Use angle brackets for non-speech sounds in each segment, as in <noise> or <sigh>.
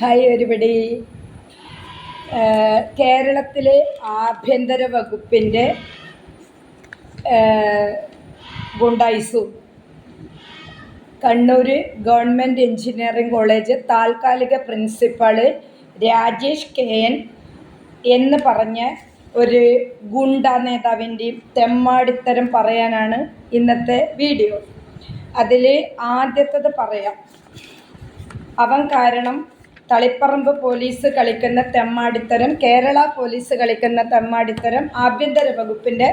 Hi ഒരുപടി കേരളത്തിലെ ആഭ്യന്തര വകുപ്പിന്റെ ഗുണ്ടായിസു. കണ്ണൂർ ഗവൺമെന്റ് എഞ്ചിനീയറിംഗ് കോളേജ് താൽക്കാലിക പ്രിൻസിപ്പാൾ രാജേഷ് കെ എൻ എന്ന് പറഞ്ഞ ഒരു ഗുണ്ട നേതാവിന്റെയും തെമ്മാടിത്തരം പറയാനാണ് ഇന്നത്തെ വീഡിയോ. അതിൽ ആദ്യത്തത് പറയാം. അവൻ കാരണം തളിപ്പറമ്പ് പോലീസ് കളിക്കുന്ന തെമ്മാടിത്തരം കേരള പോലീസ് കളിക്കുന്ന തെമ്മാടിത്തരം ആഭ്യന്തര വകുപ്പിന്റെ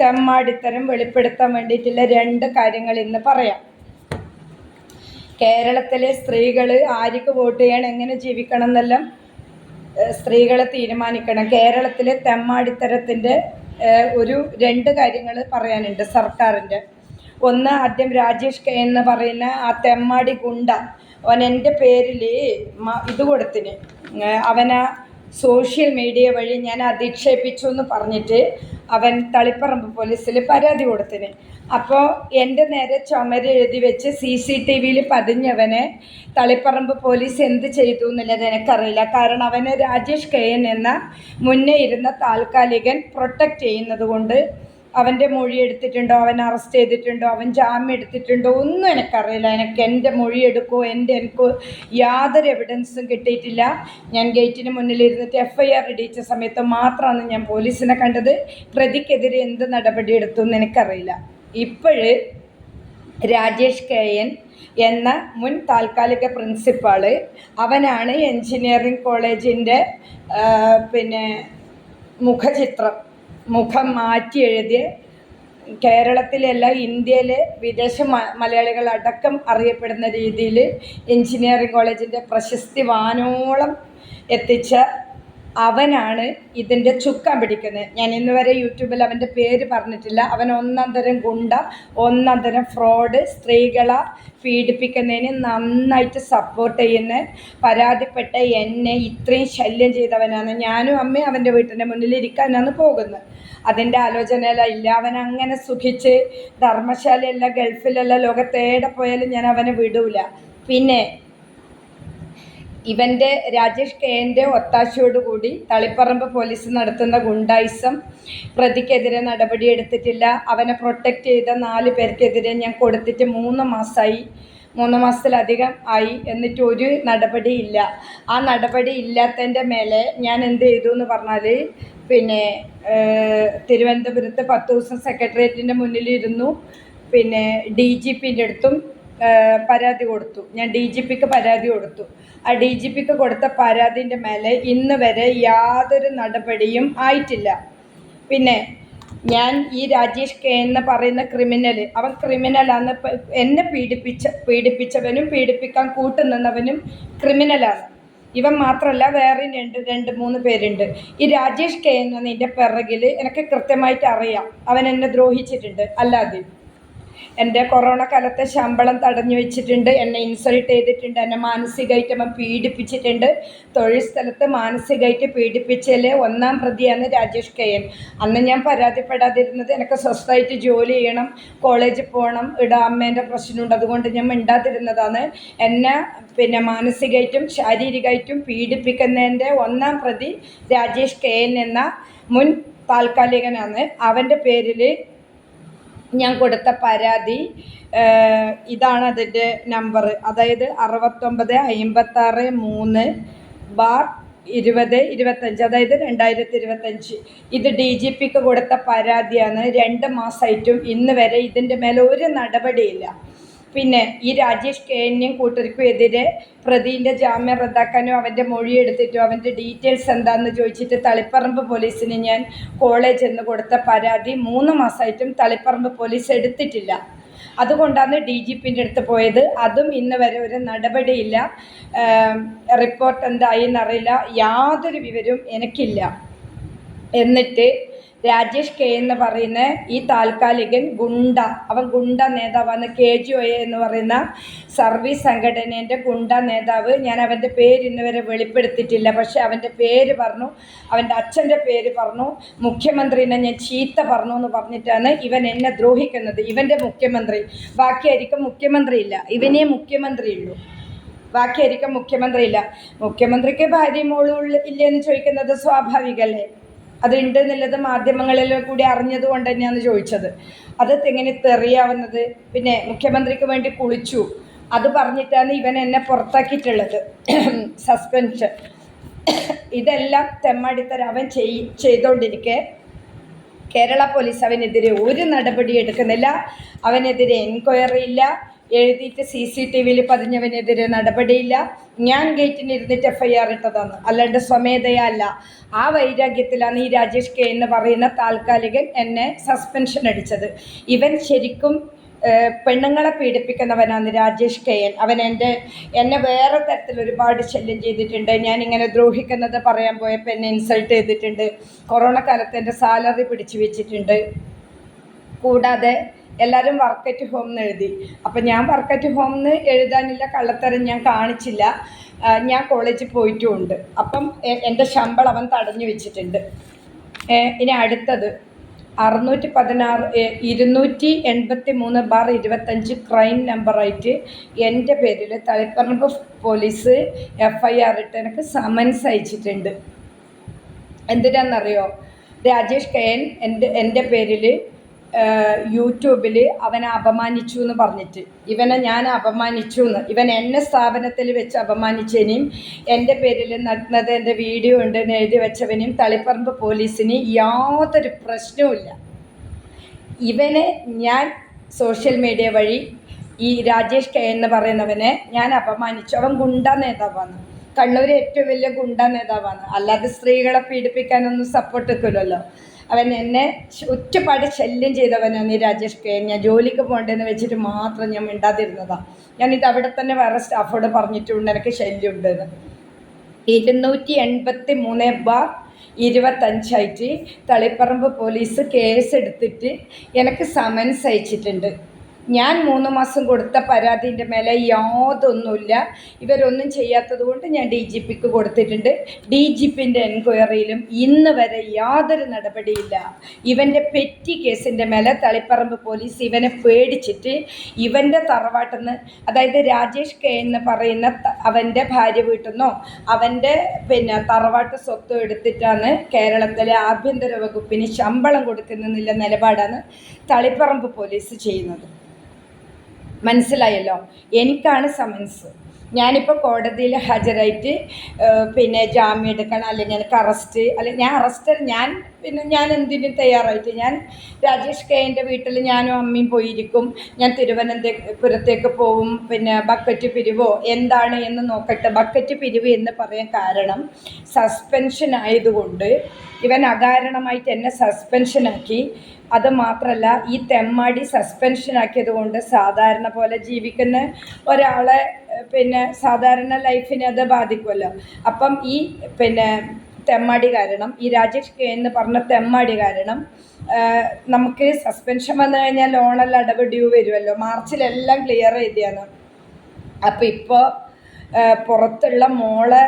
തെമ്മാടിത്തരം വെളിപ്പെടുത്താൻ വേണ്ടിയിട്ടുള്ള രണ്ട് കാര്യങ്ങൾ ഇന്ന് പറയാം. കേരളത്തിലെ സ്ത്രീകൾ ആർക്ക് വോട്ട് ചെയ്യണം എങ്ങനെ ജീവിക്കണം എന്നെല്ലാം സ്ത്രീകൾ തീരുമാനിക്കണം. കേരളത്തിലെ തെമ്മാടിത്തരത്തിന്റെ ഒരു രണ്ട് കാര്യങ്ങൾ പറയാനുണ്ട് സർക്കാരിന്റെ ഒന്ന് ആദ്യം രാജേഷ് കെ എന്ന് പറയുന്ന ആ തെമ്മാടി ഗുണ്ട. അവൻ എന്റെ പേരിൽ ഇത് കൊടുത്തിന്. അവനെ സോഷ്യൽ മീഡിയ വഴി ഞാൻ അധിക്ഷേപിച്ചു എന്ന് പറഞ്ഞിട്ട് അവൻ തളിപ്പറമ്പ് പോലീസിൽ പരാതി കൊടുത്തിന്. അപ്പോൾ എന്റെ നേരെ ചുമര് എഴുതി വെച്ച് സി സി ടി വിയിൽ പതിഞ്ഞവനെ തളിപ്പറമ്പ് പോലീസ് എന്ത് ചെയ്തു എന്നുള്ളത് എനിക്കറിയില്ല. കാരണം അവനെ രാജേഷ് കെ എൻ എന്ന മുന്നേ ഇരുന്ന താൽക്കാലികൻ പ്രൊട്ടക്റ്റ് ചെയ്യുന്നത് കൊണ്ട് അവന്റെ മൊഴി എടുത്തിട്ടുണ്ടോ? അവൻ അറസ്റ്റ് ചെയ്തിട്ടുണ്ടോ? അവൻ ജാമ്യം എടുത്തിട്ടുണ്ടോ? ഒന്നും എനിക്കറിയില്ല. എനിക്ക് എന്റെ മൊഴി എടുക്കുമോ എന്റെ എനിക്ക് യാതൊരു എവിഡൻസും കിട്ടിയിട്ടില്ല. ഞാൻ ഗേറ്റിന് മുന്നിൽ ഇരുന്നിട്ട് എഫ് ഐ ആർ ഇടിയിച്ച സമയത്ത് മാത്രമാണ് ഞാൻ പോലീസിനെ കണ്ടത്. പ്രതിക്കെതിരെ എന്ത് നടപടി എടുത്തു എന്ന് എനിക്കറിയില്ല. ഇപ്പോഴ് രാജേഷ് കെ എൻ എന്ന മുൻ താൽക്കാലിക പ്രിൻസിപ്പാൾ അവനാണ് എൻജിനീയറിംഗ് കോളേജിന്റെ പിന്നെ മുഖചിത്രം. മുഖം മാറ്റി എഴുതിയ കേരളത്തിലല്ല ഇന്ത്യയിലെ വിദേശ മലയാളികൾ അടക്കം അറിയപ്പെടുന്ന രീതിയിൽ എഞ്ചിനീയറിംഗ് കോളേജിന്റെ പ്രശസ്തി വാനോളം എത്തിച്ച അവനാണ് ഇതിന്റെ ചുക്കാൻ പിടിക്കുന്നത്. ഞാൻ ഇന്ന് വരെ യൂട്യൂബിൽ അവന്റെ പേര് പറഞ്ഞിട്ടില്ല. അവൻ ഒന്നാം തരം ഗുണ്ട ഒന്നാം തരം ഫ്രോഡ് സ്ത്രീകളെ പീഡിപ്പിക്കുന്നതിന് നന്നായിട്ട് സപ്പോർട്ട് ചെയ്യുന്ന പരാതിപ്പെട്ട എന്നെ ഇത്രയും ശല്യം ചെയ്തവനാണ്. ഞാനും അമ്മയും അവന്റെ വീട്ടിന്റെ മുന്നിൽ ഇരിക്കാനാണ് പോകുന്നത്. അതിന്റെ ആലോചനയിലില്ല അവൻ അങ്ങനെ സുഖിച്ച് ധർമ്മശാലയല്ല ഗൾഫിലല്ല ലോകത്തേടെ പോയാലും ഞാൻ അവനെ വിടൂല. പിന്നെ ഇവന്റെ രാജേഷ് കെ എന്റെ ഒത്താശയോടുകൂടി തളിപ്പറമ്പ് പോലീസ് നടത്തുന്ന ഗുണ്ടായിസം പ്രതിക്കെതിരെ നടപടിയെടുത്തിട്ടില്ല അവനെ പ്രൊട്ടക്റ്റ് ചെയ്ത നാല് പേർക്കെതിരെ ഞാൻ കൊടുത്തിട്ട് മൂന്ന് മാസമായി മൂന്ന് മാസത്തിലധികം ആയി എന്നിട്ട് ഒരു നടപടിയില്ല ആ നടപടി ഇല്ലാത്തതിന്റെ മേലെ ഞാൻ എന്ത് ചെയ്തു എന്ന് പറഞ്ഞാൽ പിന്നെ തിരുവനന്തപുരത്ത് പത്ത് ദിവസം സെക്രട്ടേറിയറ്റിന്റെ മുന്നിലിരുന്നു. പിന്നെ ഡി ജി പിന്റെ അടുത്തും പരാതി കൊടുത്തു. ഞാൻ ഡി ജി പിക്ക് പരാതി കൊടുത്തു. ഡി ജി പിക്ക് കൊടുത്ത പരാതിന്റെ മേലെ ഇന്ന് വരെ യാതൊരു നടപടിയും ആയിട്ടില്ല. പിന്നെ ഞാൻ ഈ രാജേഷ് കെ എന്ന് പറയുന്ന ക്രിമിനൽ അവൻ ക്രിമിനലാണ് എന്നെ പീഡിപ്പിച്ച പീഡിപ്പിച്ചവനും പീഡിപ്പിക്കാൻ കൂട്ടുനിന്നവനും ക്രിമിനലാണ്. ഇവൻ മാത്രമല്ല വേറെ രണ്ട് രണ്ട് മൂന്ന് പേരുണ്ട്. ഈ രാജേഷ് കെ എന്ന നിന്റെ പിറകിൽ എനിക്ക് കൃത്യമായിട്ട് അറിയാം. അവൻ എന്നെ ദ്രോഹിച്ചിട്ടുണ്ട്. അല്ലാതെ എന്റെ കൊറോണ കാലത്തെ ശമ്പളം തടഞ്ഞു വെച്ചിട്ടുണ്ട് എന്നെ ഇൻസൾട്ട് ചെയ്തിട്ടുണ്ട് എന്നെ മാനസികമായിട്ട് അവൻ പീഡിപ്പിച്ചിട്ടുണ്ട്. തൊഴിൽ സ്ഥലത്ത് മാനസികമായിട്ട് പീഡിപ്പിച്ചതിൽ ഒന്നാം പ്രതിയാണ് രാജേഷ് കെ എൻ. അന്ന് ഞാൻ പരാതിപ്പെടാതിരുന്നത് എനിക്ക് സ്വസ്ഥമായിട്ട് ജോലി ചെയ്യണം കോളേജിൽ പോകണം ഇവിടെ അമ്മേന്റെ പ്രശ്നമുണ്ട് അതുകൊണ്ട് ഞാൻ മിണ്ടാതിരുന്നതാണ്. എന്നെ പിന്നെ മാനസികമായിട്ടും ശാരീരികമായിട്ടും പീഡിപ്പിക്കുന്നതിന്റെ ഒന്നാം പ്രതി രാജേഷ് കെ എൻ എന്ന മുൻ താൽക്കാലികനാണ്. അവന്റെ പേരിൽ ഞാൻ കൊടുത്ത പരാതി ഇതാണ് അതിന്റെ നമ്പർ അതായത് അറുപത്തൊമ്പത് അമ്പത്താറ് മൂന്ന് ബാർ ഇരുപത് ഇരുപത്തഞ്ച് അതായത് രണ്ടായിരത്തി ഇരുപത്തഞ്ച് ഇത് ഡി ജി പിക്ക് കൊടുത്ത പരാതിയാണ്. രണ്ട് മാസമായിട്ടും ഇന്ന് വരെ ഇതിന്റെ മേലെ ഒരു നടപടിയില്ല. പിന്നെ ഈ രാജേഷ് കെ എന്നെയും കൂട്ടർക്കും എതിരെ പ്രതിന്റെ ജാമ്യം റദ്ദാക്കാനും അവന്റെ മൊഴി എടുത്തിട്ടും അവന്റെ ഡീറ്റെയിൽസ് എന്താണെന്ന് ചോദിച്ചിട്ട് തളിപ്പറമ്പ് പോലീസിന് ഞാൻ കോളേജ് എന്ന് കൊടുത്ത പരാതി മൂന്ന് മാസമായിട്ടും തളിപ്പറമ്പ് പോലീസ് എടുത്തിട്ടില്ല. അതുകൊണ്ടാണ് ഡി ജി പിന്റെ അടുത്ത് പോയത്. അതും ഇന്ന് വരെ ഒരു നടപടിയില്ല. റിപ്പോർട്ട് എന്തായി എന്നറിയില്ല. യാതൊരു വിവരവും എനിക്കില്ല. എന്നിട്ട് രാജേഷ് കെ എന്ന് പറയുന്ന ഈ താൽക്കാലികൻ ഗുണ്ട. അവൻ ഗുണ്ട നേതാവാണ്. കെ ജി ഒ എന്ന് പറയുന്ന സർവീസ് സംഘടനേന്റെ ഗുണ്ട നേതാവ്. ഞാൻ അവന്റെ പേര് ഇന്നുവരെ വെളിപ്പെടുത്തിയിട്ടില്ല. പക്ഷേ അവന്റെ പേര് പറഞ്ഞു. അവന്റെ അച്ഛന്റെ പേര് പറഞ്ഞു. മുഖ്യമന്ത്രിനെ ഞാൻ ചീത്ത പറഞ്ഞു എന്ന് പറഞ്ഞിട്ടാണ് ഇവൻ എന്നെ ദ്രോഹിക്കുന്നത്. ഇവന്റെ മുഖ്യമന്ത്രി. ബാക്കിയായിരിക്കും മുഖ്യമന്ത്രി ഇല്ല ഇവനേ മുഖ്യമന്ത്രിയുള്ളൂ. ബാക്കിയായിരിക്കും മുഖ്യമന്ത്രി ഇല്ല മുഖ്യമന്ത്രിക്ക് ഭാര്യ മോളും ഉള്ള- ഇല്ലേന്ന് ചോദിക്കുന്നത് സ്വാഭാവികമല്ലേ? അത് ഉണ്ട് എന്നുള്ളത് മാധ്യമങ്ങളിൽ കൂടി അറിഞ്ഞത് കൊണ്ട് തന്നെയാണ് ചോദിച്ചത്. അത് എങ്ങനെ തെറിയാവുന്നത് പിന്നെ മുഖ്യമന്ത്രിക്ക് വേണ്ടി കുളിച്ചു. അത് പറഞ്ഞിട്ടാണ് ഇവൻ എന്നെ പുറത്താക്കിയിട്ടുള്ളത്. <clears throat> സസ്പെൻഷൻ ഇതെല്ലാം തെമ്മടിത്തര അവൻ ചെയ് ചെയ്തുകൊണ്ടിരിക്കെ കേരള പോലീസ് അവനെതിരെ ഒരു നടപടി എടുക്കുന്നില്ല. അവനെതിരെ എൻക്വയറി ഇല്ല. എഴുതിയിട്ട് സി സി ടി വിയിൽ പതിഞ്ഞവനെതിരെ നടപടിയില്ല. ഞാൻ ഗേറ്റിന് ഇരുന്നിട്ട് എഫ് ഐ ആർ ഇട്ടതാണ്. അല്ലാണ്ട് സ്വമേധയല്ല ആ വൈരാഗ്യത്തിലാണ് ഈ രാജേഷ് കെ എന്ന് പറയുന്ന താൽക്കാലികൻ എന്നെ സസ്പെൻഷൻ അടിച്ചത്. ഇവൻ ശരിക്കും പെണ്ണുങ്ങളെ പീഡിപ്പിക്കുന്നവനാണ് രാജേഷ് കെ എൻ അവൻ എന്റെ എന്നെ വേറെ തരത്തിൽ ഒരുപാട് ശല്യം ചെയ്തിട്ടുണ്ട്. ഞാൻ ഇങ്ങനെ ദ്രോഹിക്കുന്നത് പറയാൻ പോയപ്പോൾ എന്നെ ഇൻസൾട്ട് ചെയ്തിട്ടുണ്ട്. കൊറോണ കാലത്ത് എന്റെ സാലറി പിടിച്ചു വെച്ചിട്ടുണ്ട്. കൂടാതെ എല്ലാവരും വർക്ക് അറ്റ് ഹോം എന്ന് എഴുതി. അപ്പം ഞാൻ വർക്ക് അറ്റ് ഹോം എന്ന് എഴുതാനില്ല കള്ളത്തരം ഞാൻ കാണിച്ചില്ല. ഞാൻ കോളേജിൽ പോയിട്ടും ഉണ്ട് അപ്പം എന്റെ ശമ്പളം അവൻ തടഞ്ഞു വെച്ചിട്ടുണ്ട്. ഇനി അടുത്തത്. അറുന്നൂറ്റി പതിനാറ് ഇരുന്നൂറ്റി എൺപത്തി മൂന്ന് ബാർ ഇരുപത്തഞ്ച് ക്രൈം നമ്പറായിട്ട് എന്റെ പേരിൽ Taliparamba police F I R ഇട്ട് എനിക്ക് സമൻസ് അയച്ചിട്ടുണ്ട്. എന്തിനാണെന്നറിയോ രാജേഷ് കെ എൻ എന്റെ എന്റെ പേരിൽ യൂട്യൂബിൽ അവനെ അപമാനിച്ചു എന്ന് പറഞ്ഞിട്ട്. ഇവനെ ഞാൻ അപമാനിച്ചു എന്ന്. ഇവൻ എന്നെ സ്ഥാപനത്തിൽ വെച്ച് അപമാനിച്ചതിനെയും എന്റെ പേരിൽ നഗ്നത എന്റെ വീഡിയോ ഉണ്ടെന്ന് എഴുതി വെച്ചവനെയും തളിപ്പറമ്പ് പോലീസിന് യാതൊരു പ്രശ്നവുമില്ല ഇവനെ ഞാൻ സോഷ്യൽ മീഡിയ വഴി ഈ രാജേഷ് കെ എന്ന് പറയുന്നവനെ ഞാൻ അപമാനിച്ചു. അവൻ ഗുണ്ട നേതാവാണ്. കണ്ണൂർ ഏറ്റവും വലിയ ഗുണ്ട നേതാവാണ്. അല്ലാതെ സ്ത്രീകളെ പീഡിപ്പിക്കാനൊന്നും സപ്പോർട്ട് വെക്കില്ലല്ലോ അവൻ എന്നെ ഒറ്റപ്പാട് ശല്യം ചെയ്തവനാണ് ഈ രാജേഷ് കെ. ഞാൻ ജോലിക്ക് പോകേണ്ടതെന്ന് വെച്ചിട്ട് മാത്രം ഞാൻ മിണ്ടാതിരുന്നതാണ് ഞാനിത് അവിടെ തന്നെ വേറെ സ്റ്റാഫോട് പറഞ്ഞിട്ടുണ്ട് എനിക്ക് ശല്യം ഉണ്ടെന്ന് ഇരുന്നൂറ്റി എൺപത്തി മൂന്ന് ബാർ ഇരുപത്തഞ്ചായിട്ട് തളിപ്പറമ്പ് പോലീസ് കേസ് എടുത്തിട്ട് എനിക്ക് സമൻസ് അയച്ചിട്ടുണ്ട്. ഞാൻ മൂന്ന് മാസം കൊടുത്ത പരാതിന്റെ മേലെ യാതൊന്നുമില്ല. ഇവരൊന്നും ചെയ്യാത്തത് കൊണ്ട് ഞാൻ ഡി ജി പിക്ക് കൊടുത്തിട്ടുണ്ട്. ഡി ജി പിന്റെ എൻക്വയറിയിലും ഇന്ന് വരെ യാതൊരു നടപടിയില്ല. ഇവന്റെ പെറ്റി കേസിന്റെ മേലെ തളിപ്പറമ്പ് പോലീസ് ഇവനെ പേടിച്ചിട്ട് ഇവന്റെ തറവാട്ടിൽ നിന്ന് അതായത് രാജേഷ് കെ എന്ന് പറയുന്ന അവന്റെ ഭാര്യ വീട്ടിൽ നിന്നോ അവന്റെ പിന്നെ തറവാട്ട് സ്വത്ത് എടുത്തിട്ടാണ് കേരളത്തിലെ ആഭ്യന്തര വകുപ്പിന് ശമ്പളം കൊടുക്കുന്നില്ല നിലപാടാണ് തളിപ്പറമ്പ് പോലീസ് ചെയ്യുന്നത്. മനസ്സിലായല്ലോ. എനിക്കാണ് സമൻസ് ഞാനിപ്പോൾ കോടതിയിൽ ഹാജരായിട്ട് പിന്നെ ജാമ്യം എടുക്കണം അല്ലെങ്കിൽ എനിക്ക് അറസ്റ്റ് അല്ലെങ്കിൽ ഞാൻ അറസ്റ്റ് ഞാൻ പിന്നെ ഞാൻ എന്തിനും തയ്യാറായിട്ട്? ഞാൻ രാജേഷ് കെ എന്റെ വീട്ടിൽ ഞാനും അമ്മയും പോയിരിക്കും. ഞാൻ തിരുവനന്തപുരത്തേക്ക് പോവും. പിന്നെ ബക്കറ്റ് പിരിവോ? എന്താണ് എന്ന് നോക്കട്ടെ. ബക്കറ്റ് പിരിവ് എന്ന് പറയാൻ കാരണം സസ്പെൻഷൻ ആയതുകൊണ്ട് ഇവൻ അകാരണമായിട്ട് എന്നെ സസ്പെൻഷനാക്കി അത് മാത്രമല്ല ഈ തെമ്മാടി സസ്പെൻഷനാക്കിയത് കൊണ്ട് സാധാരണ പോലെ ജീവിക്കുന്ന ഒരാളെ പിന്നെ സാധാരണ ലൈഫിനെ അത് ബാധിക്കുമല്ലോ. അപ്പം ഈ പിന്നെ തെമ്മാടി കാരണം ഈ രാജേഷ് കെ എന്ന് പറഞ്ഞ തെമ്മാടി കാരണം നമുക്ക് സസ്പെൻഷൻ വന്നു കഴിഞ്ഞാൽ ലോണെല്ലാം അടവ് ഡ്യൂ വരുമല്ലോ മാർച്ചിലെല്ലാം ക്ലിയർ ചെയ്തതാണ് അപ്പം ഇപ്പോൾ പുറത്തുള്ള മോളെ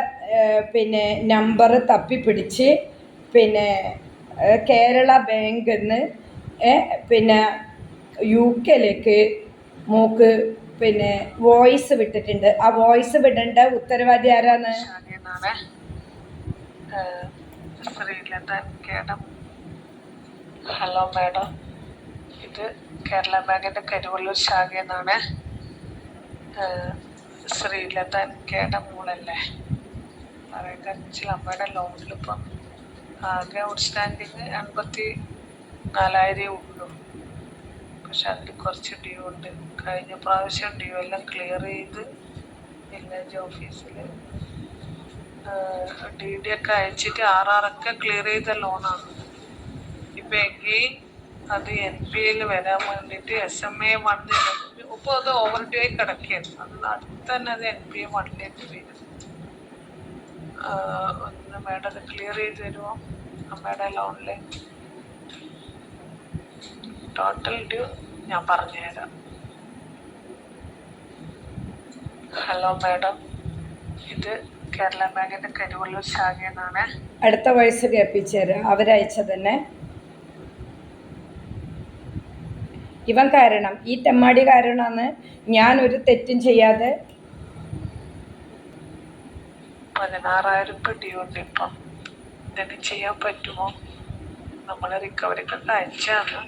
പിന്നെ നമ്പർ തപ്പിപ്പിടിച്ച് പിന്നെ കേരള ബാങ്കിൽ നിന്ന് പിന്നെ യു കെയിലേക്ക് മൂക്ക് പിന്നെ വോയിസ് വിട്ടിട്ടുണ്ട്. ആ വോയിസ് വിടേണ്ട ഉത്തരവാദി ആരാണ്? Hello madam. ഇത് കേരള ബാങ്കിന്റെ കരുവള്ളൂർ ശാഖയെന്നാണ് ശ്രീലത കേടം മോളല്ലേ? പറയുന്നത് വെച്ചാൽ അമ്മയുടെ ലോണിലിപ്പം ആകെ ഔട്ട്സ്റ്റാൻഡിങ് എൺപത്തി നാലായിരമേ ഉള്ളൂ. പക്ഷെ അതിൽ കുറച്ച് ഡ്യൂ ഉണ്ട്. കഴിഞ്ഞ പ്രാവശ്യം ഡ്യൂ എല്ലാം ക്ലിയർ ചെയ്ത് വില്ലേജ് ഓഫീസിൽ ഡി ഡി ഒക്കെ അയച്ചിട്ട് ആർ ആർ ഒക്കെ ക്ലിയർ ചെയ്ത ലോണാണ് ഇപ്പൊ എങ്കിൽ അത് എൻ പി എയിൽ വരാൻ വേണ്ടിയിട്ട് എസ് എം എ വണ്ണിൽ ഇപ്പോൾ അത് ഓവർ ഡ്യൂ ആയി കിടക്കുകയാണ് അത് തന്നെ അത് എൻ പി എ വണ്ണിലേക്ക് വരും. ഒന്ന് മേഡം അത് ക്ലിയർ ചെയ്ത് തരുമോ? അമ്മയുടെ ലോണിലെ ടോട്ടൽ ഡ്യൂ ഞാൻ പറഞ്ഞുതരാം. Hello madam. ഇത് കേരള ബാങ്കിന്റെ കരുവള്ളൂർ ശാഖയെന്നാണ് അടുത്ത വയസ്സ് കേൾപ്പിച്ചു അവരയച്ച തന്നെ ഇവൻ കാരണം ഈ തെമ്മാടി കാരണമാണ് ഞാൻ ഒരു തെറ്റും ചെയ്യാതെ പതിനാറായിരം രൂപ ഡ്യൂ ഉണ്ട് ഇപ്പം. എന്തെങ്കിലും ചെയ്യാൻ പറ്റുമോ? നമ്മൾ റിക്കവറിക്കൊക്കെ അയച്ചാണ്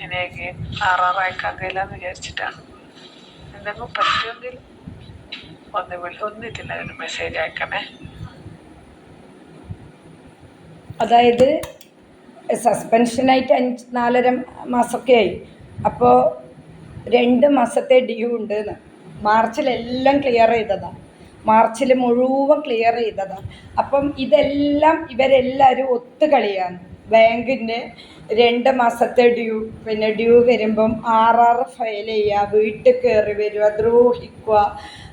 ഇനിയൊക്കെ ആറാറയക്കാൻ കഴിയില്ലെന്ന് വിചാരിച്ചിട്ടാണ്. എന്തെങ്കിലും പറ്റുമെങ്കിൽ ഒന്ന് വിളി ഒന്ന് ഇതിനൊരു മെസ്സേജ് അയക്കണേ. അതായത് സസ്പെൻഷനായിട്ട് അഞ്ച് നാലര മാസമൊക്കെ ആയി. അപ്പോൾ രണ്ട് മാസത്തെ ഡ്യൂ ഉണ്ട് എന്ന് മാർച്ചിലെല്ലാം ക്ലിയർ ചെയ്തതാണ് മാർച്ചിൽ മുഴുവൻ ക്ലിയർ ചെയ്തതാണ് അപ്പം ഇതെല്ലാം ഇവരെല്ലാവരും ഒത്തുകളിയാണ്. ബാങ്കിന്റെ രണ്ട് മാസത്തെ ഡ്യൂ. പിന്നെ ഡ്യൂ വരുമ്പം ആർ ആർ ഫയൽ ചെയ്യുക വീട്ടിൽ കയറി വരിക ദ്രോഹിക്കുക.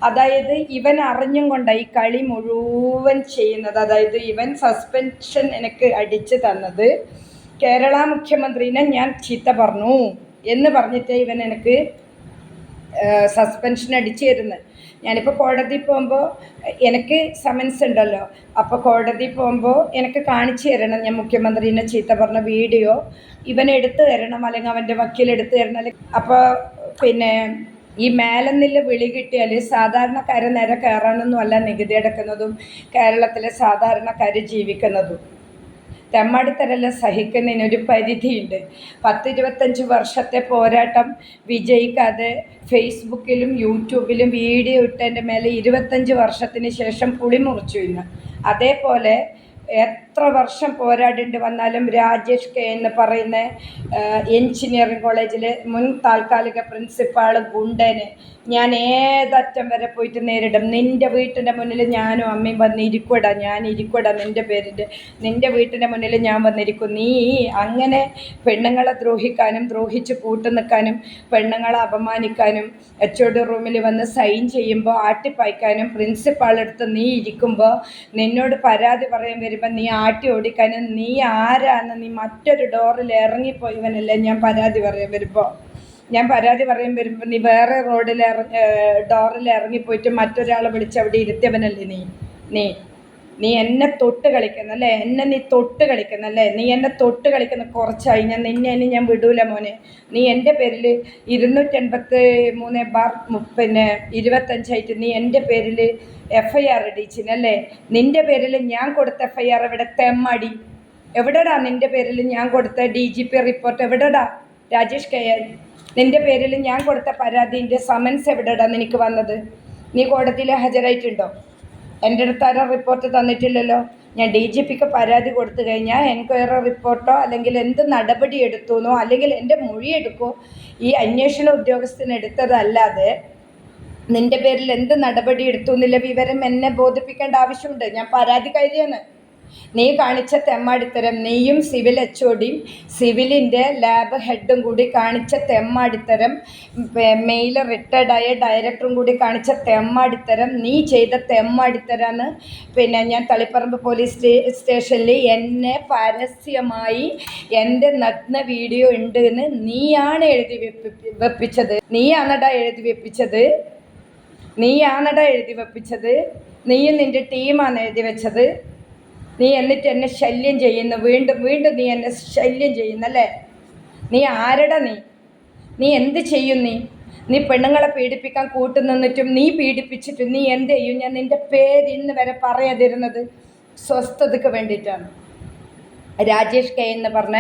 അതായത് ഇവൻ അറിഞ്ഞും കൊണ്ടാണ് ഈ കളി മുഴുവൻ ചെയ്യുന്നത്. അതായത് ഇവൻ സസ്പെൻഷൻ എനിക്ക് അടിച്ചു തന്നത്. കേരള മുഖ്യമന്ത്രിനെ ഞാൻ ചീത്ത പറഞ്ഞു എന്ന് പറഞ്ഞിട്ട് ഇവൻ എനിക്ക് സസ്പെൻഷൻ അടിച്ചു തരുന്നത് ഞാനിപ്പോൾ കോടതി പോകുമ്പോൾ എനിക്ക് സമൻസ് ഉണ്ടല്ലോ. അപ്പോൾ കോടതി പോകുമ്പോൾ എനിക്ക് കാണിച്ചു തരണം. ഞാൻ മുഖ്യമന്ത്രിനെ ചീത്ത പറഞ്ഞ വീഡിയോ ഇവൻ എടുത്തു തരണം അല്ലെങ്കിൽ അവന്റെ വക്കീൽ എടുത്തു തരണം അപ്പോൾ പിന്നെ ഈ മേലെന്നില്ല വിളി കിട്ടിയാൽ സാധാരണക്കാരെ നേരെ കയറാനൊന്നുമല്ല നികുതി അടക്കുന്നതും കേരളത്തിലെ സാധാരണക്കാർ ജീവിക്കുന്നതും. തെമ്മാടിത്തരെല്ലാം സഹിക്കുന്നതിനൊരു പരിധിയുണ്ട്. പത്തിരുപത്തഞ്ച് വർഷത്തെ പോരാട്ടം വിജയിക്കാതെ ഫേസ്ബുക്കിലും യൂട്യൂബിലും വീഡിയോ ഇട്ടതിന്റെ മേലെ ഇരുപത്തഞ്ച് വർഷത്തിന് ശേഷം പുളിമുറിച്ചു ഇന്ന്. അതേപോലെ എത്ര വർഷം പോരാടേണ്ടി വന്നാലും രാജേഷ് കെ എന്ന് പറയുന്ന എഞ്ചിനീയറിംഗ് കോളേജിലെ മുൻ താൽക്കാലിക പ്രിൻസിപ്പാൾ ഗുണ്ടനെ ഞാൻ ഏതറ്റം വരെ പോയിട്ട് നേരിടും. നിന്റെ വീട്ടിന്റെ മുന്നിൽ ഞാനും അമ്മയും വന്നിരിക്കൂടാ ഞാൻ ഇരിക്കൂടാ നിന്റെ പേരിന്റെ നിന്റെ വീട്ടിന്റെ മുന്നിൽ ഞാൻ വന്നിരിക്കും. നീ അങ്ങനെ പെണ്ണുങ്ങളെ ദ്രോഹിക്കാനും ദ്രോഹിച്ച് കൂട്ടു നിൽക്കാനും പെണ്ണുങ്ങളെ അപമാനിക്കാനും എച്ച് ഒ റൂമിൽ വന്ന് സൈൻ ചെയ്യുമ്പോൾ ആട്ടിപ്പായ്ക്കാനും പ്രിൻസിപ്പാളെടുത്ത് നീ ഇരിക്കുമ്പോൾ നിന്നോട് പരാതി പറയാൻ വരുമ്പോൾ നീ ആട്ടി ഓടിക്കാനും നീ ആരാന്ന് നീ മറ്റൊരു ഡോറിൽ ഇറങ്ങിപ്പോയവനല്ലേ ഞാൻ പരാതി പറയാൻ വരുമ്പോൾ ഞാൻ പരാതി പറയാൻ വരുമ്പോൾ നീ വേറെ റോഡിൽ ഇറങ്ങി ഡോറിൽ ഇറങ്ങിപ്പോയിട്ട് മറ്റൊരാളെ വിളിച്ച് അവിടെ ഇരുത്തിയവനല്ലേ നീ? നീ നീ എന്നെ തൊട്ട് കളിക്കുന്നല്ലേ എന്നെ നീ തൊട്ട് കളിക്കുന്നല്ലേ നീ എന്നെ തൊട്ട് കളിക്കുന്ന കുറച്ചായി. ഞാൻ നിന്നെ ഇനി ഞാൻ വിടൂല മോനെ. നീ എന്റെ പേരിൽ ഇരുന്നൂറ്റൻപത്തി മൂന്ന് ബാർ പിന്നെ ഇരുപത്തഞ്ചായിട്ട് നീ എന്റെ പേരിൽ എഫ് ഐ ആർ ഇടിച്ചിനല്ലേ നിന്റെ പേരിൽ ഞാൻ കൊടുത്ത എഫ് ഐ ആർ ഇവിടെ തെമ്മടി. എവിടെടാ നിന്റെ പേരിൽ ഞാൻ കൊടുത്ത ഡി ജി പി റിപ്പോർട്ട് എവിടെടാ? രാജേഷ് കെ നിന്റെ പേരിൽ ഞാൻ കൊടുത്ത പരാതിന്റെ സമൻസ് എവിടെടാ നിനക്ക് വന്നത്? നീ കോടതിയിൽ ഹാജരായിട്ടുണ്ടോ? എന്റെ അടുത്ത് ആരോ റിപ്പോർട്ട് തന്നിട്ടില്ലല്ലോ. ഞാൻ ഡി ജി പിക്ക് പരാതി കൊടുത്തു കഴിഞ്ഞാൽ എൻക്വയറി റിപ്പോർട്ടോ അല്ലെങ്കിൽ എന്ത് നടപടി എടുത്തുവെന്നോ അല്ലെങ്കിൽ എന്റെ മൊഴി എടുക്കോ ഈ അന്വേഷണ ഉദ്യോഗസ്ഥന് എടുത്തതല്ലാതെ നിന്റെ പേരിൽ എന്ത് നടപടി എടുത്തു എന്നുള്ള വിവരം എന്നെ ബോധിപ്പിക്കേണ്ട ആവശ്യമുണ്ട്. ഞാൻ പരാതിക്കാരിയാണ് നീ കാണിച്ച തെമ്മാടിത്തരം നീയും സിവിൽ എച്ച് ഒടിയും സിവിലിന്റെ ലാബ് ഹെഡും കൂടി കാണിച്ച തെമ്മാടിത്തരം മെയിൽ റിട്ടയർഡായ ഡയറക്ടറും കൂടി കാണിച്ച തെമ്മാടിത്തരം നീ ചെയ്ത തെമ്മാടിത്തരാന്ന് പിന്നെ ഞാൻ തളിപ്പറമ്പ് പോലീസ് സ്റ്റേഷനിൽ എന്നെ പരസ്യമായി എന്റെ നഗ്ന വീഡിയോ ഉണ്ട് എന്ന് നീയാണ് എഴുതി വെപ്പി- വെപ്പിച്ചത്. നീയാണടാ എഴുതി വെപ്പിച്ചത്. നീയാണടാ എഴുതി വെപ്പിച്ചത്. നീയും നിന്റെ ടീമാണ് എഴുതി വെച്ചത്. നീ എന്നിട്ട് എന്നെ ശല്യം ചെയ്യുന്നു. വീണ്ടും വീണ്ടും നീ എന്നെ ശല്യം ചെയ്യുന്നല്ലേ നീ ആരട നീ? നീ എന്ത് ചെയ്യും നീ? നീ പെണ്ണുങ്ങളെ പീഡിപ്പിക്കാൻ കൂട്ടു നിന്നിട്ടും നീ പീഡിപ്പിച്ചിട്ടും നീ എന്ത് ചെയ്യും? ഞാൻ നിന്റെ പേര് ഇന്ന് വരെ പറയാതിരുന്നത് സ്വസ്ഥതയ്ക്ക് വേണ്ടിയിട്ടാണ്. രാജേഷ് കെ എന്ന് പറഞ്ഞ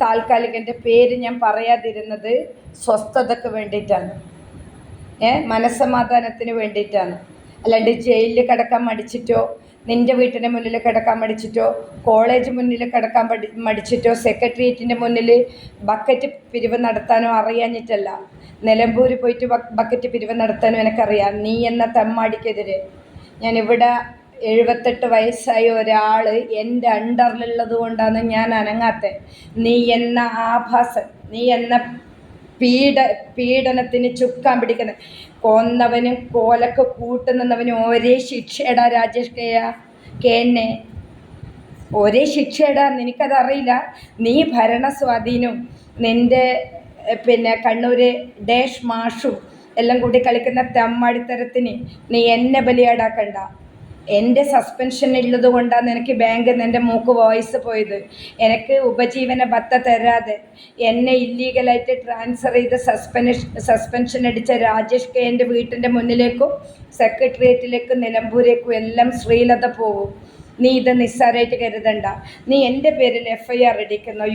താൽക്കാലികന്റെ പേര് ഞാൻ പറയാതിരുന്നത് സ്വസ്ഥതയ്ക്ക് വേണ്ടിയിട്ടാണ്. ഏ? മനസ്സമാധാനത്തിന് വേണ്ടിയിട്ടാണ്. അല്ലാണ്ട് ജയിലിൽ കിടക്കാൻ മടിച്ചിട്ടോ നിന്റെ വീട്ടിന്റെ മുന്നിൽ കിടക്കാൻ മടിച്ചിട്ടോ? കോളേജ് മുന്നിൽ കിടക്കാൻ പഠി മടിച്ചിട്ടോ? സെക്രട്ടേറിയറ്റിന്റെ മുന്നിൽ ബക്കറ്റ് പിരിവ് നടത്താനോ അറിയാഞ്ഞിട്ടല്ല. നിലമ്പൂർ പോയിട്ട് ബക്കറ്റ് പിരിവ് നടത്താനോ എനിക്കറിയാം. നീ എന്ന തെമ്മാടിക്കെതിരെ. ഇവിടെ എഴുപത്തെട്ട് വയസ്സായ ഒരാൾ എന്റെ അണ്ടറിലുള്ളത് കൊണ്ടാണ് ഞാൻ അനങ്ങാത്തത് നീ എന്ന ആഭാസൻ നീ എന്ന പീഡ പീഡനത്തിന് ചുക്കാൻ പിടിക്കുന്നത് കൊന്നവനും കോലക്ക് കൂട്ടുന്നവനും ഒരേ ശിക്ഷയടാ രാജേഷ് കെ എന്നെ ഒരേ ശിക്ഷയടാ നിനക്കതറിയില്ല. നീ ഭരണ സ്വാധീനവും നിന്റെ പിന്നെ കണ്ണൂര് ഡേഷ് മാഷും എല്ലാം കൂടി കളിക്കുന്ന തെമ്മാടിത്തരത്തിന് നീ എന്നെ ബലിയാടാക്കണ്ട. എന്റെ സസ്പെൻഷൻ ഉള്ളത് കൊണ്ടാണ് എനിക്ക് ബാങ്കിൽ നിന്ന് എന്റെ മൂക്ക് വോയിസ് പോയത്. എനിക്ക് ഉപജീവന ഭത്ത തരാതെ എന്നെ ഇല്ലീഗലായിട്ട് ട്രാൻസ്ഫർ ചെയ്ത് സസ്പെൻഷൻ സസ്പെൻഷൻ അടിച്ച രാജേഷ് കെ എന്റെ വീട്ടിന്റെ മുന്നിലേക്കും സെക്രട്ടേറിയറ്റിലേക്കും നിലമ്പൂരേക്കും എല്ലാം ശ്രീലത പോകും നീ ഇത് നിസ്സാരമായിട്ട് കരുതണ്ട. നീ എന്റെ പേരിൽ എഫ് ഐ ആർ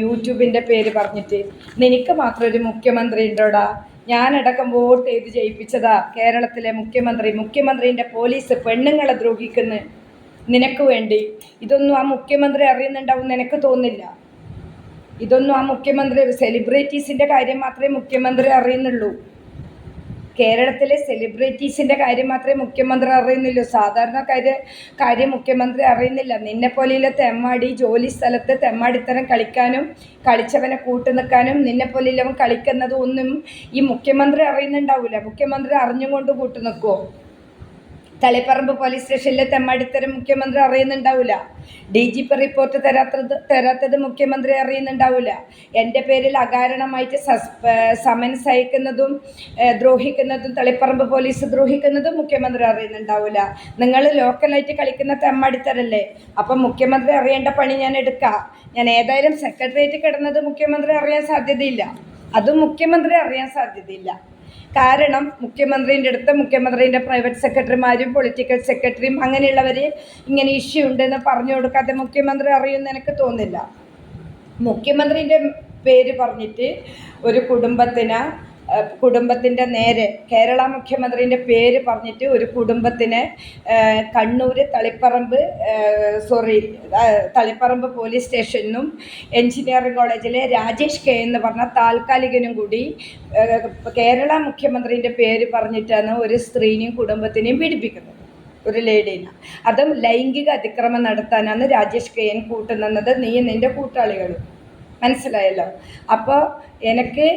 യൂട്യൂബിന്റെ പേര് പറഞ്ഞിട്ട്. നിനക്ക് മാത്രം ഒരു മുഖ്യമന്ത്രി ഉണ്ടോടാ? ഞാനടക്കം വോട്ട് ചെയ്ത് ജയിപ്പിച്ചതാ കേരളത്തിലെ മുഖ്യമന്ത്രി. മുഖ്യമന്ത്രിന്റെ പോലീസ് പെണ്ണുങ്ങളെ ദ്രോഹിക്കുന്നു നിനക്ക് വേണ്ടി. ഇതൊന്നും ആ മുഖ്യമന്ത്രി അറിയുന്നുണ്ടാവും നിനക്ക് തോന്നില്ല. ഇതൊന്നും ആ മുഖ്യമന്ത്രി സെലിബ്രിറ്റീസിന്റെ കാര്യം മാത്രമേ മുഖ്യമന്ത്രി അറിയുന്നുള്ളൂ. കേരളത്തിലെ സെലിബ്രിറ്റീസിന്റെ കാര്യം മാത്രമേ മുഖ്യമന്ത്രി അറിയുന്നില്ല സാധാരണക്കാര് കാര്യ മുഖ്യമന്ത്രി അറിയുന്നില്ല. നിന്നെ പോലെയുള്ള തെമ്മാടി ജോലി സ്ഥലത്ത് തെമ്മാടിത്തരം കളിക്കാനും കളിച്ചവനെ കൂട്ടു നിൽക്കാനും നിന്നെ പോലെയുള്ളവൻ കളിക്കുന്നതും ഒന്നും ഈ മുഖ്യമന്ത്രി അറിയുന്നുണ്ടാവില്ല മുഖ്യമന്ത്രി അറിഞ്ഞുകൊണ്ട് കൂട്ടു നിൽക്കുമോ തളിപ്പറമ്പ് പോലീസ് സ്റ്റേഷനിലെ തെമ്മടിത്തരം മുഖ്യമന്ത്രി അറിയുന്നുണ്ടാവില്ല ഡി ജി പി റിപ്പോർട്ട് തരാത്തത് തരാത്തത് മുഖ്യമന്ത്രി അറിയുന്നുണ്ടാവില്ല എന്റെ പേരിൽ അകാരണമായിട്ട് സസ് സമൻസ് അയക്കുന്നതും ദ്രോഹിക്കുന്നതും തളിപ്പറമ്പ് പോലീസ് ദ്രോഹിക്കുന്നതും മുഖ്യമന്ത്രി അറിയുന്നുണ്ടാവില്ല നിങ്ങൾ ലോക്കലായിട്ട് കളിക്കുന്ന തെമ്മടിത്തരല്ലേ? അപ്പം മുഖ്യമന്ത്രി അറിയേണ്ട പണി ഞാൻ എടുക്കാം. ഞാൻ ഏതായാലും സെക്രട്ടേറിയറ്റ് കിടന്നത് മുഖ്യമന്ത്രി അറിയാൻ സാധ്യതയില്ല. അതും മുഖ്യമന്ത്രി അറിയാൻ സാധ്യതയില്ല. കാരണം മുഖ്യമന്ത്രിന്റെ അടുത്ത് മുഖ്യമന്ത്രിന്റെ പ്രൈവറ്റ് സെക്രട്ടറിമാരും പൊളിറ്റിക്കൽ സെക്രട്ടറിയും അങ്ങനെയുള്ളവർ ഇങ്ങനെ ഇഷ്യൂ ഉണ്ടെന്ന് പറഞ്ഞു കൊടുക്കാതെ മുഖ്യമന്ത്രി അറിയുമെന്ന് എനിക്ക് തോന്നില്ല മുഖ്യമന്ത്രിന്റെ പേര് പറഞ്ഞിട്ട് ഒരു കുടുംബത്തിന് കുടുംബത്തിന്റെ നേരെ കേരള മുഖ്യമന്ത്രിന്റെ പേര് പറഞ്ഞിട്ട് ഒരു കുടുംബത്തിന് കണ്ണൂർ തളിപ്പറമ്പ് സോറി തളിപ്പറമ്പ് പോലീസ് സ്റ്റേഷനിലും എഞ്ചിനീയറിംഗ് കോളേജിലെ രാജേഷ് കെ എന്ന് പറഞ്ഞ താൽക്കാലികനും കൂടി കേരള മുഖ്യമന്ത്രിന്റെ പേര് പറഞ്ഞിട്ടാണ് ഒരു സ്ത്രീനെയും കുടുംബത്തിനെയും പീഡിപ്പിക്കുന്നത് ഒരു ലേഡീനെ അതും ലൈംഗിക അതിക്രമം നടത്താനാണ് രാജേഷ് കെ എൻ കൂട്ടുനിന്നത്. നീ നിന്റെ കൂട്ടാളികളും. മനസ്സിലായല്ലോ? അപ്പോൾ എനിക്ക്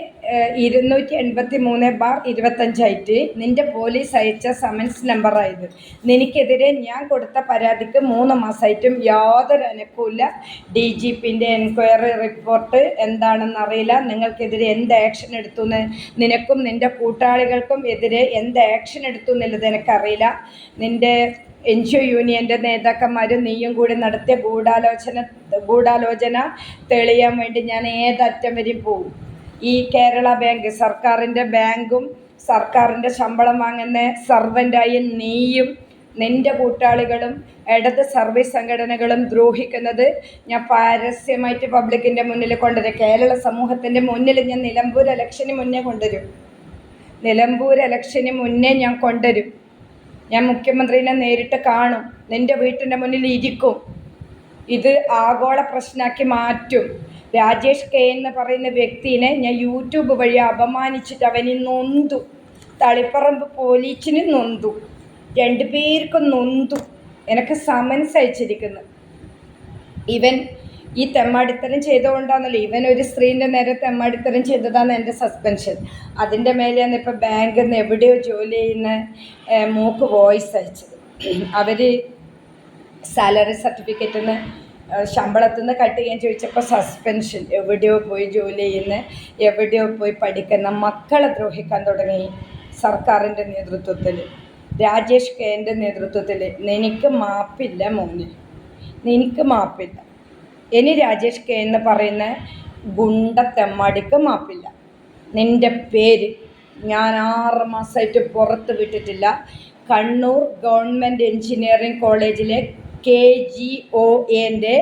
ഇരുന്നൂറ്റി എൺപത്തി മൂന്ന് ബാർ ഇരുപത്തഞ്ചായിട്ട് നിന്റെ പോലീസ് അയച്ച സമൻസ് നമ്പറായത് നിനക്കെതിരെ ഞാൻ കൊടുത്ത പരാതിക്ക് മൂന്ന് മാസമായിട്ടും യാതൊരു അനുകൂല ഡി ജി പിന്റെ എൻക്വയറി റിപ്പോർട്ട് എന്താണെന്ന് അറിയില്ല. നിങ്ങൾക്കെതിരെ എന്ത് ആക്ഷൻ എടുത്തു എന്ന് നിനക്കും നിന്റെ കൂട്ടാളികൾക്കും എതിരെ എന്ത് ആക്ഷൻ എടുത്തു എന്നുള്ളത് എനിക്കറിയില്ല. നിന്റെ എൻ ജി ഒ യൂണിയന്റെ നേതാക്കന്മാരും നീയും കൂടി നടത്തിയ ഗൂഢാലോചന ഗൂഢാലോചന തെളിയാൻ വേണ്ടി ഞാൻ ഏതറ്റം വരെയും പോകും ഈ കേരള ബാങ്ക് സർക്കാരിന്റെ ബാങ്കും സർക്കാരിന്റെ ശമ്പളം വാങ്ങുന്ന സർവന്റായ നീയും നിന്റെ കൂട്ടാളികളും ഇടത് സർവീസ് സംഘടനകളും ദ്രോഹിക്കുന്നത് ഞാൻ പരസ്യമായിട്ട് പബ്ലിക്കിന്റെ മുന്നിൽ കൊണ്ടുവരും. കേരള സമൂഹത്തിന്റെ മുന്നിൽ ഞാൻ നിലമ്പൂർ ഇലക്ഷന് മുന്നേ കൊണ്ടുവരും. നിലമ്പൂർ ഇലക്ഷന് മുന്നേ ഞാൻ കൊണ്ടുവരും. ഞാൻ മുഖ്യമന്ത്രിനെ നേരിട്ട് കാണും. നിന്റെ വീട്ടിന്റെ മുന്നിൽ ഇരിക്കും. ഇത് ആഗോള പ്രശ്നമാക്കി മാറ്റും. രാജേഷ് കെ എന്ന് പറയുന്ന വ്യക്തിനെ ഞാൻ യൂട്യൂബ് വഴി അപമാനിച്ചിട്ട് അവന് നൊന്തു. തളിപ്പറമ്പ് പോലീസിന് നൊന്തു. രണ്ടു പേർക്കും നൊന്തു. എനിക്ക് സമൻസ് അയച്ചിരിക്കുന്നു. ഇവൻ ഈ തെമ്മാടിത്തരം ചെയ്തുകൊണ്ടാണല്ലോ ഇവൻ ഒരു സ്ത്രീന്റെ നേരെ തെമ്മാടിത്തരം ചെയ്തതാണ് എന്റെ സസ്പെൻഷൻ അതിന്റെ മേലെയാണ് ഇപ്പോൾ ബാങ്കിൽ നിന്ന് എവിടെയോ ജോലി ചെയ്യുന്ന മൂക്ക് വോയിസ് അയച്ചത്. അവർ സാലറി സർട്ടിഫിക്കറ്റിൽ നിന്ന് ശമ്പളത്തിൽ നിന്ന് കട്ട് ചെയ്യാൻ ചോദിച്ചപ്പോൾ സസ്പെൻഷൻ എവിടെയോ പോയി ജോലി ചെയ്യുന്ന എവിടെയോ പോയി പഠിക്കുന്ന മക്കളെ ദ്രോഹിക്കാൻ തുടങ്ങി സർക്കാരിന്റെ നേതൃത്വത്തിൽ രാജേഷ് കെന്റെ നേതൃത്വത്തിൽ നിനക്ക് മാപ്പില്ല മോനെ. നിനക്ക് മാപ്പില്ല. ഇനി രാജേഷ് കെ എന്ന് പറയുന്ന ഗുണ്ട തെമ്മാടിക്ക് മാപ്പില്ല. നിന്റെ പേര് ഞാൻ ആറ് മാസമായിട്ട് പുറത്ത് വിട്ടിട്ടില്ല. കണ്ണൂർ ഗവൺമെന്റ് എഞ്ചിനീയറിംഗ് കോളേജിലെ കെ ജി ഒ എന്റെ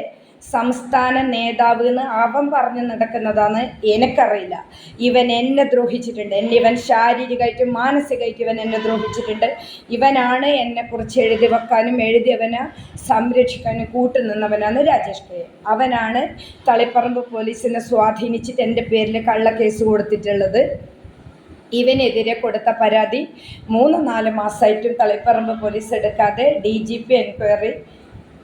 സംസ്ഥാന നേതാവ് എന്ന് അവൻ പറഞ്ഞു നടക്കുന്നതാണ് എനിക്കറിയില്ല. ഇവൻ എന്നെ ദ്രോഹിച്ചിട്ടുണ്ട്. എന്നെ ഇവൻ ശാരീരികമായിട്ടും മാനസികമായിട്ടും ഇവൻ എന്നെ ദ്രോഹിച്ചിട്ടുണ്ട്. ഇവനാണ് എന്നെക്കുറിച്ച് എഴുതി വെക്കാനും എഴുതിയവനെ സംരക്ഷിക്കാനും കൂട്ടു നിന്നവനാണ് രാജേഷ് കെ. അവനാണ് തളിപ്പറമ്പ് പോലീസിനെ സ്വാധീനിച്ചിട്ട് എന്റെ പേരിൽ കള്ളക്കേസ് കൊടുത്തിട്ടുള്ളത്. ഇവനെതിരെ കൊടുത്ത പരാതി മൂന്ന് നാല് മാസമായിട്ടും തളിപ്പറമ്പ് പോലീസ് എടുക്കാതെ ഡി ജി പി എൻക്വയറി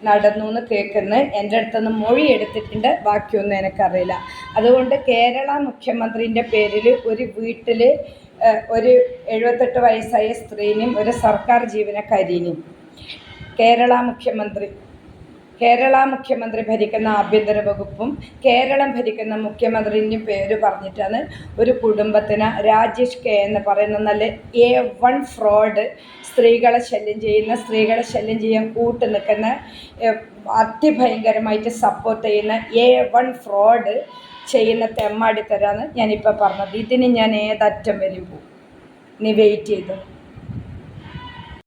നടന്നു എന്ന് കേൾക്കുന്നത് എന്റെ അടുത്തുനിന്ന് മൊഴി എടുത്തിട്ടുണ്ട്. ബാക്കിയൊന്നും എനിക്കറിയില്ല. അതുകൊണ്ട് കേരള മുഖ്യമന്ത്രിന്റെ പേരിൽ ഒരു വീട്ടിൽ ഒരു എഴുപത്തെട്ട് വയസ്സായ സ്ത്രീനെയും ഒരു സർക്കാർ ജീവനക്കാരിനെയും കേരള മുഖ്യമന്ത്രി കേരള മുഖ്യമന്ത്രി ഭരിക്കുന്ന ആഭ്യന്തര വകുപ്പും കേരളം ഭരിക്കുന്ന മുഖ്യമന്ത്രിന്റെയും പേര് പറഞ്ഞിട്ടാണ് ഒരു കുടുംബത്തിന് രാജേഷ് കെ എന്ന് പറയുന്ന നല്ല എ വൺ ഫ്രോഡ് സ്ത്രീകളെ ശല്യം ചെയ്യുന്ന സ്ത്രീകളെ ശല്യം ചെയ്യാൻ കൂട്ടു നിൽക്കുന്ന അതിഭയങ്കരമായിട്ട് സപ്പോർട്ട് ചെയ്യുന്ന എ വൺ ഫ്രോഡ് ചെയ്യുന്ന തെമ്മാടിത്തരാണ് ഞാനിപ്പോൾ പറഞ്ഞത്. ഇതിന് ഞാൻ ഏതറ്റം വരും പോകും. നീ വെയിറ്റ് ചെയ്തു?